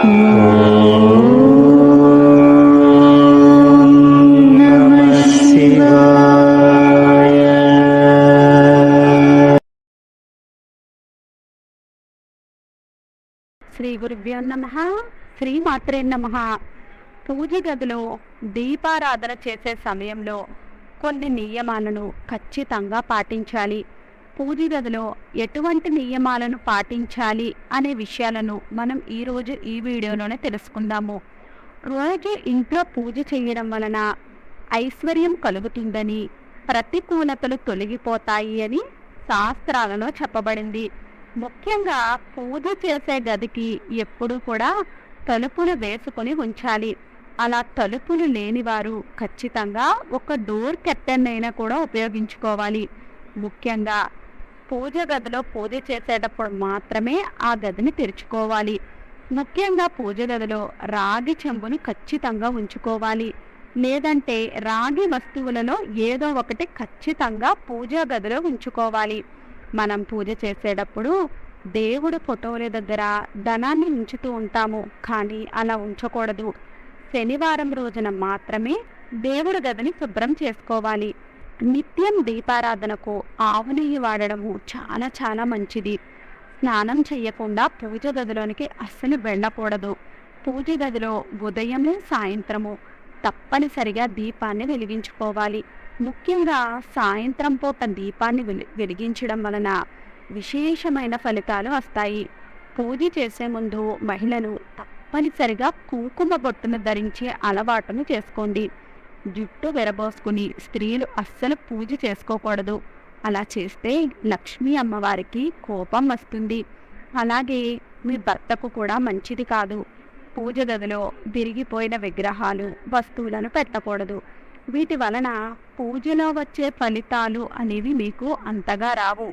శ్రీ గురుభ్యో నమ. శ్రీ మాత్రే నమ. పూజ గదిలో దీపారాధన చేసే సమయంలో కొన్ని నియమాలను ఖచ్చితంగా పాటించాలి. పూజ గదిలో ఎటువంటి నియమాలను పాటించాలి అనే విషయాలను మనం ఈరోజు ఈ వీడియోలోనే తెలుసుకుందాము. రోజు ఇంట్లో పూజ చేయడం వలన ఐశ్వర్యం కలుగుతుందని ప్రతికూలతలు తొలగిపోతాయి అని శాస్త్రాలలో చెప్పబడింది. ముఖ్యంగా పూజ చేసే గదికి ఎప్పుడు కూడా తలుపులు వేసుకొని ఉంచాలి. అలా తలుపులు లేని వారు ఖచ్చితంగా ఒక డోర్ కెప్టెన్ అయినా కూడా ఉపయోగించుకోవాలి. ముఖ్యంగా పూజ గదిలో పూజ చేసేటప్పుడు మాత్రమే ఆ గదిని తెరుచుకోవాలి. ముఖ్యంగా పూజ గదిలో రాగి చెంబును ఖచ్చితంగా ఉంచుకోవాలి. లేదంటే రాగి వస్తువులలో ఏదో ఒకటి ఖచ్చితంగా పూజా గదిలో ఉంచుకోవాలి. మనం పూజ చేసేటప్పుడు దేవుడు ఫోటోల దగ్గర ధనాన్ని ఉంచుతూ ఉంటాము కానీ అలా ఉంచకూడదు. శనివారం రోజున మాత్రమే దేవుడి గదిని శుభ్రం చేసుకోవాలి. నిత్యం దీపారాధనకు ఆవు నెయ్యి వాడడము చాలా చాలా మంచిది. స్నానం చేయకుండా పూజ గదిలోనికి అస్సలు వెళ్ళకూడదు. పూజ గదిలో ఉదయమే సాయంత్రము తప్పనిసరిగా దీపాన్ని వెలిగించుకోవాలి. ముఖ్యంగా సాయంత్రం పూట దీపాన్ని వెలి వెలిగించడం వలన విశేషమైన ఫలితాలు వస్తాయి. పూజ చేసే ముందు మహిళను తప్పనిసరిగా కుంకుమ బొట్టును ధరించే అలవాటును చేసుకోండి. జుట్టు విరబోసుకుని స్త్రీలు అస్సలు పూజ చేసుకోకూడదు. అలా చేస్తే లక్ష్మీ అమ్మవారికి కోపం వస్తుంది. అలాగే మీ భర్తకు కూడా మంచిది కాదు. పూజ గదిలో విరిగిపోయిన విగ్రహాలు వస్తువులను పెట్టకూడదు. వీటి వలన పూజలో వచ్చే ఫలితాలు అనేవి మీకు అంతగా రావు.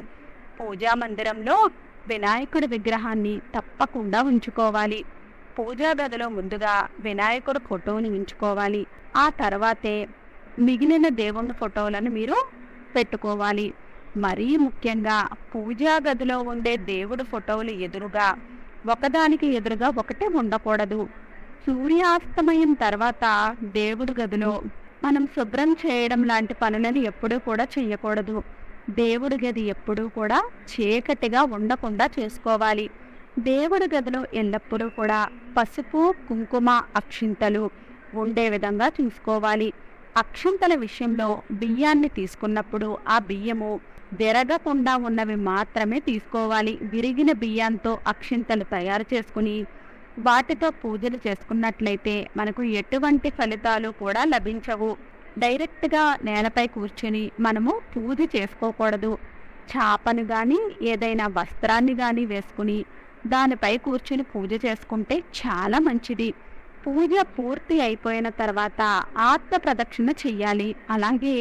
పూజా మందిరంలో వినాయకుడి విగ్రహాన్ని తప్పకుండా ఉంచుకోవాలి. పూజా గదిలో ముందుగా వినాయకుడి ఫోటోని ఉంచుకోవాలి. ఆ తర్వాతే మిగిలిన దేవుని ఫోటోలను మీరు పెట్టుకోవాలి. మరీ ముఖ్యంగా పూజా గదిలో ఉండే దేవుడి ఫోటోలు ఎదురుగా ఒకదానికి ఎదురుగా ఒకటి ఉండకూడదు. సూర్యాస్తమయం తర్వాత దేవుడి గదిలో మనం శుభ్రం చేయడం లాంటి పనులను ఎప్పుడూ కూడా చేయకూడదు. దేవుడి గది ఎప్పుడూ కూడా చీకటిగా ఉండకుండా చేసుకోవాలి. దేవుడి గదిలో ఎల్లప్పుడూ కూడా పసుపు కుంకుమ అక్షింతలు ఉండే విధంగా చూసుకోవాలి. అక్షింతల విషయంలో బియ్యాన్ని తీసుకున్నప్పుడు ఆ బియ్యము విరగకుండా ఉన్నవి మాత్రమే తీసుకోవాలి. విరిగిన బియ్యంతో అక్షింతలు తయారు చేసుకుని వాటితో పూజలు చేసుకున్నట్లయితే మనకు ఎటువంటి ఫలితాలు కూడా లభించవు. డైరెక్ట్గా నేలపై కూర్చొని మనము పూజ చేసుకోకూడదు. చాపను కానీ ఏదైనా వస్త్రాన్ని కానీ వేసుకుని దానిపై కూర్చుని పూజ చేసుకుంటే చాలా మంచిది. పూజ పూర్తి అయిపోయిన తర్వాత ఆత్మ ప్రదక్షిణ చెయ్యాలి. అలాగే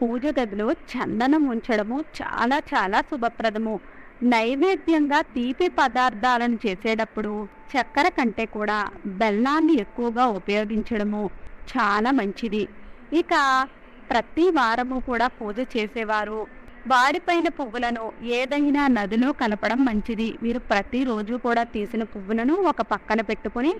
పూజ గదిలో చందనం ఉంచడము చాలా చాలా శుభప్రదము. నైవేద్యంగా తీపి పదార్థాలను చేసేటప్పుడు చక్కెర కంటే కూడా బెల్లాన్ని ఎక్కువగా ఉపయోగించడము చాలా మంచిది. ఇక ప్రతి వారము కూడా పూజ చేసేవారు వాడిపైన పువ్వులను ఏదైనా నదిలో కలపడం మంచిది. మీరు ప్రతిరోజు కూడా తీసిన పువ్వులను ఒక పక్కన పెట్టుకొని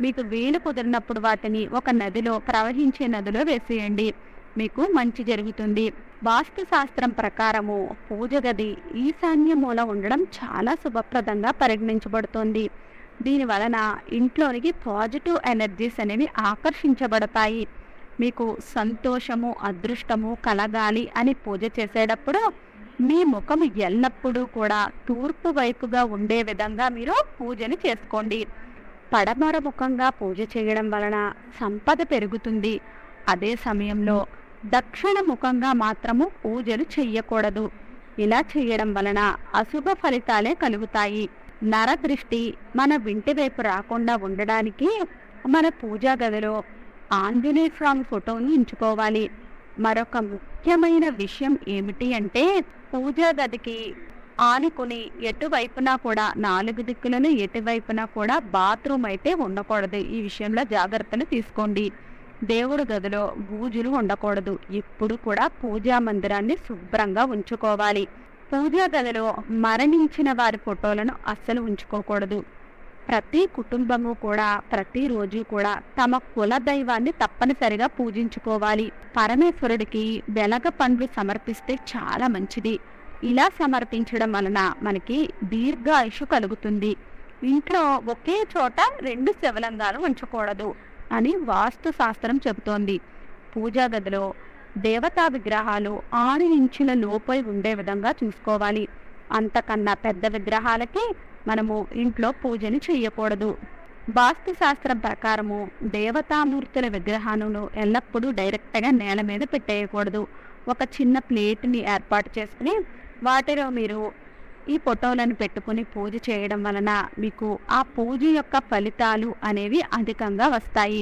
మీకు వీలు కుదిరినప్పుడు వాటిని ఒక నదిలో ప్రవహించే నదిలో వేసేయండి. మీకు మంచి జరుగుతుంది. వాస్తు శాస్త్రం ప్రకారము పూజ గది ఈశాన్య మూల ఉండడం చాలా శుభప్రదంగా పరిగణించబడుతుంది. దీని వలన ఇంట్లోనికి పాజిటివ్ ఎనర్జీస్ అనేవి ఆకర్షించబడతాయి. మీకు సంతోషము అదృష్టము కలగాలి అని పూజ చేసేటప్పుడు మీ ముఖం ఎల్లప్పుడూ కూడా తూర్పు వైపుగా ఉండే విధంగా మీరు పూజని చేసుకోండి. పడమర ముఖంగా పూజ చేయడం వలన సంపద పెరుగుతుంది. అదే సమయంలో దక్షిణ ముఖంగా మాత్రము పూజలు చెయ్యకూడదు. ఇలా చేయడం వలన అశుభ ఫలితాలే కలుగుతాయి. నరదృష్టి మన వింటి వైపు రాకుండా ఉండడానికి మన పూజా గదిలో ఆంజనేయ స్వామి ఫోటోని ఎంచుకోవాలి. మరొక ముఖ్యమైన విషయం ఏమిటి అంటే పూజా గదికి ఆనుకుని ఎటువైపున కూడా నాలుగు దిక్కులను ఎటువైపున కూడా బాత్రూమ్ అయితే ఉండకూడదు. ఈ విషయంలో జాగ్రత్తలు తీసుకోండి. దేవుడి గదిలో బూజులు ఉండకూడదు. ఎప్పుడు కూడా పూజా మందిరాన్ని శుభ్రంగా ఉంచుకోవాలి. పూజా గదిలో మరణించిన వారి ఫోటోలను అస్సలు ఉంచుకోకూడదు. ప్రతి కుటుంబము కూడా ప్రతిరోజు కూడా తమ కుల దైవాన్ని తప్పనిసరిగా పూజించుకోవాలి. పరమేశ్వరుడికి వెలగ పండ్లు సమర్పిస్తే చాలా మంచిది. ఇలా సమర్పించడం వలన మనకి దీర్ఘాయుషు కలుగుతుంది. ఇంట్లో ఒకే చోట రెండు శివలింగాలు ఉంచకూడదు అని వాస్తు శాస్త్రం చెబుతోంది. పూజా గదిలో దేవతా విగ్రహాలు ఆరు ఇంచుల లోపై ఉండే విధంగా చూసుకోవాలి. అంతకన్నా పెద్ద విగ్రహాలకి మనము ఇంట్లో పూజని చేయకూడదు. వాస్తు శాస్త్రం ప్రకారము దేవతామూర్తుల విగ్రహాలను ఎల్లప్పుడూ డైరెక్ట్గా నేల మీద పెట్టేయకూడదు. ఒక చిన్న ప్లేట్ని ఏర్పాటు చేసుకుని వాటిలో మీరు ఈ ఫోటోలను పెట్టుకుని పూజ చేయడం వలన మీకు ఆ పూజ యొక్క ఫలితాలు అనేవి అధికంగా వస్తాయి.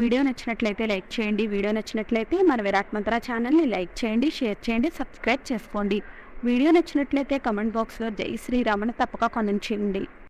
వీడియో నచ్చినట్లయితే లైక్ చేయండి. వీడియో నచ్చినట్లయితే మన విరాట్ మంత్ర ఛానల్ని లైక్ చేయండి షేర్ చేయండి సబ్స్క్రైబ్ చేసుకోండి. వీడియో నచ్చినట్లయితే కమెంట్ బాక్స్లో జై శ్రీరామని తప్పక కొనండి